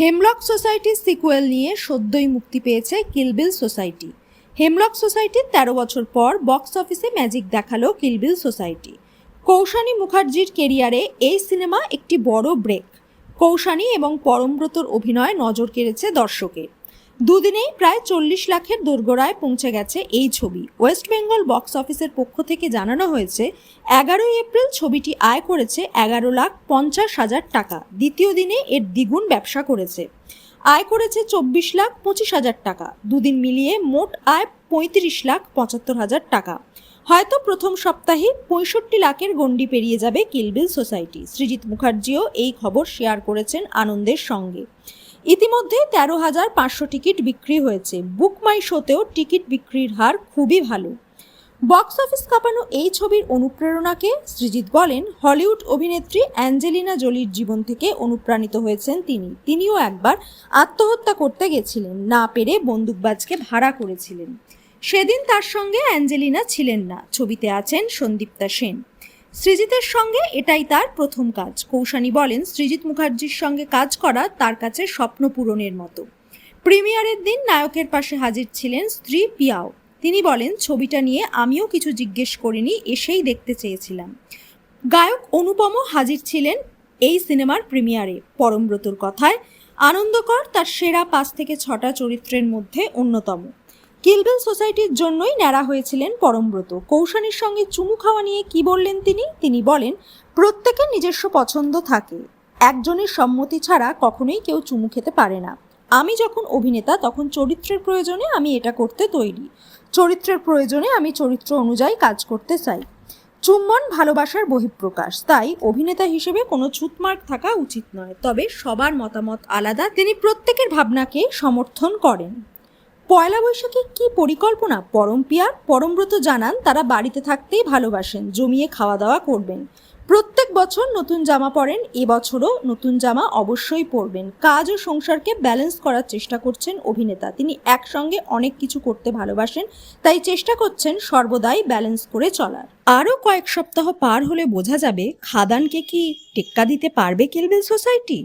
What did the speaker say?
Hemlock সোসাইটির sequel নিয়ে সদ্যই মুক্তি পেয়েছে কিলবিল সোসাইটি। হেমলক সোসাইটির তেরো বছর পর বক্স অফিসে ম্যাজিক দেখাল কিলবিল সোসাইটি। কৌশানী মুখার্জির কেরিয়ারে এই সিনেমা একটি বড় ব্রেক। কৌশানী এবং পরমব্রতর অভিনয় নজর কেড়েছে দর্শকের। দুদিনেই প্রায় চল্লিশ লাখের দোরগোড়ায় পৌঁছে গেছে এই ছবি। ওয়েস্ট বেঙ্গল বক্স অফিসের পক্ষ থেকে জানানো হয়েছে, এগারোই এপ্রিল ছবিটি আয় করেছে এগারো লাখ পঞ্চাশ হাজার টাকা। দ্বিতীয় দিনে এর দ্বিগুণ ব্যবসা করেছে। আয় করেছে চব্বিশ লাখ পঁচিশ হাজার টাকা। দুদিন মিলিয়ে মোট আয় পঁয়ত্রিশ লাখ পঁচাত্তর হাজার টাকা। হয়তো প্রথম সপ্তাহে পঁয়ষট্টি লাখের গণ্ডি পেরিয়ে যাবে কিলবিল সোসাইটি। সৃজিত মুখার্জিও এই খবর শেয়ার করেছেন আনন্দের সঙ্গে। ইতিমধ্যে তেরো হাজার পাঁচশো টিকিট বিক্রি হয়েছে। বুক মাই শোতেও টিকিট বিক্রির হার খুবই ভালো। বক্স অফিস কাঁপানো এই ছবির অনুপ্রেরণাকে সৃজিত বলেন, হলিউড অভিনেত্রী অ্যাঞ্জেলিনা জোলির জীবন থেকে অনুপ্রাণিত হয়েছেন তিনি। তিনিও একবার আত্মহত্যা করতে গেছিলেন, না পেরে বন্দুকবাজকে ভাড়া করেছিলেন। সেদিন তার সঙ্গে অ্যাঞ্জেলিনা ছিলেন না। ছবিতে আছেন সন্দীপ্তা সেন। সৃজিতের সঙ্গে এটাই তার প্রথম কাজ। কৌশানী বলেন, সৃজিত মুখার্জির সঙ্গে কাজ করা তার কাছে স্বপ্ন পূরণের মতো। প্রিমিয়ারের দিন নায়কের পাশে হাজির ছিলেন স্ত্রী পিয়াও। তিনি বলেন, ছবিটা নিয়ে আমিও কিছু জিজ্ঞেস করিনি, এসেই দেখতে চেয়েছিলাম। গায়ক অনুপমও হাজির ছিলেন এই সিনেমার প্রিমিয়ারে। পরমব্রতর কথায়, আনন্দকর তার সেরা পাঁচ থেকে ছটা চরিত্রের মধ্যে অন্যতম। কিলবিল সোসাইটির জন্যই ন্যাড়া হয়েছিলেন পরমব্রত। কৌশানীর সঙ্গে চুমু খাওয়া নিয়ে কি বললেন তিনি? তিনি বলেন, প্রত্যেকের নিজস্ব পছন্দ থাকে। একজনের সম্মতি ছাড়া কখনোই কেউ চুমু খেতে পারে না। আমি যখন অভিনেতা, তখন চরিত্রের প্রয়োজনে আমি এটা করতে তৈরি। চরিত্রের প্রয়োজনে আমি চরিত্র অনুযায়ী কাজ করতে চাই। চুম্বন ভালোবাসার বহিঃপ্রকাশ। তাই অভিনেতা হিসেবে কোনো ছুতমার্ক থাকা উচিত নয়। তবে সবার মতামত আলাদা। তিনি প্রত্যেকের ভাবনাকে সমর্থন করেন। পয়লা বৈশাখে কি পরিকল্পনা? পরম পিয়ার পরমব্রত জানান, তারা বাড়িতে থাকতেই ভালোবাসেন, জমিয়ে খাওয়া দাওয়া করবেন। প্রত্যেক বছর নতুন জামা পরেন এবছরও নতুন জামা অবশ্যই পরবেন। কাজ ও সংসারকে ব্যালেন্স করার চেষ্টা করছেন অভিনেতা। তিনি একসঙ্গে অনেক কিছু করতে ভালোবাসেন, তাই চেষ্টা করছেন সর্বদাই ব্যালেন্স করে চলার। আরও কয়েক সপ্তাহ পার হলে বোঝা যাবে, খাদানকে কি টেক্কা দিতে পারবে কেলবেল সোসাইটি?